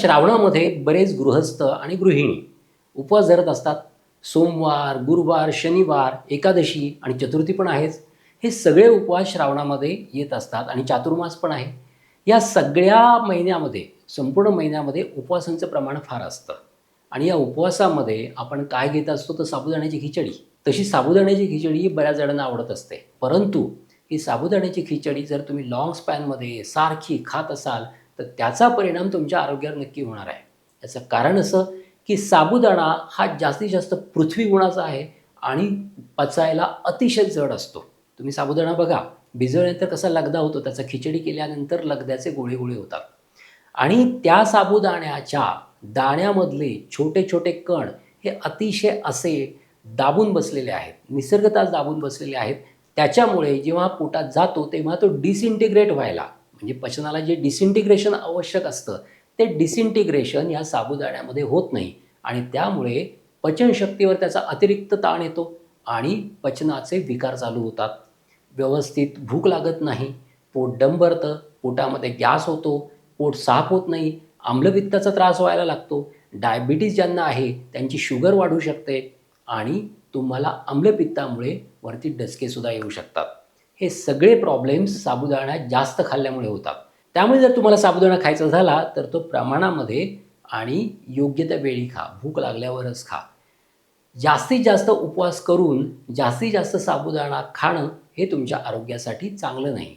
श्रावणामध्ये बरेच गृहस्थ आणि गृहिणी उपवास धरत असतात. सोमवार गुरुवार शनिवार एकादशी आणि चतुर्थी पण आहेच. हे सगळे उपवास श्रावणामध्ये येत असतात आणि चातुर्मास पण आहे. या सगळ्या महिन्यामध्ये संपूर्ण महिन्यामध्ये उपवासांचं प्रमाण फार असतं. आणि या उपवासामध्ये आपण काय घेत असतो तर साबुदाण्याची खिचडी. तशी साबुदाण्याची खिचडी ही बऱ्याच जणांना आवडत असते. परंतु ही साबुदाण्याची खिचडी जर तुम्ही लॉंग स्पॅनमध्ये सारखी खात असाल तर त्याचा परिणाम तुमच्या आरोग्यावर नक्की होणार आहे. याचं कारण असं की साबुदाणा हा जास्तीत जास्त पृथ्वी गुणाचा आहे आणि पचायला अतिशय जड असतो. तुम्ही साबुदाणा बघा भिजवल्यानंतर कसा लगदा होतो त्याचा खिचडी केल्यानंतर लगद्याचे गोळे गोळे होतात. आणि त्या साबुदाण्याच्या दाण्यामधले छोटे छोटे कण हे अतिशय असे दाबून बसलेले आहेत निसर्गताच दाबून बसलेले आहेत. त्याच्यामुळे जेव्हा पोटात जातो तेव्हा तो डिसइंटिग्रेट व्हायला म्हणजे पचनाला जे डिसइंटिग्रेशन आवश्यक असतं ते डिसइंटिग्रेशन या साबुदाण्यामध्ये होत नाही. आणि त्यामुळे पचनशक्तीवर त्याचा अतिरिक्त ताण येतो आणि पचनाचे विकार चालू होतात. व्यवस्थित भूक लागत नाही पोट डंबरतं पोटामध्ये गॅस होतो पोट साफ होत नाही आम्लपित्ताचा त्रास व्हायला लागतो डायबिटीज ज्यांना आहे त्यांची शुगर वाढू शकते आणि तुम्हाला आम्लपित्तामुळे वरती डचकेसुद्धा येऊ शकतात. हे सगळे प्रॉब्लेम्स साबुदाणा जास्त खाल्ल्यामुळे होतात. त्यामुळे जर तुम्हाला साबुदाणा खायचा झाला तर तो प्रमाणामध्ये आणि योग्य त्या वेळी खा. भूक लागल्यावरच खा. जास्तीत जास्त उपवास करून जास्तीत जास्त साबुदाणा खाणं हे तुमच्या आरोग्यासाठी चांगलं नाही.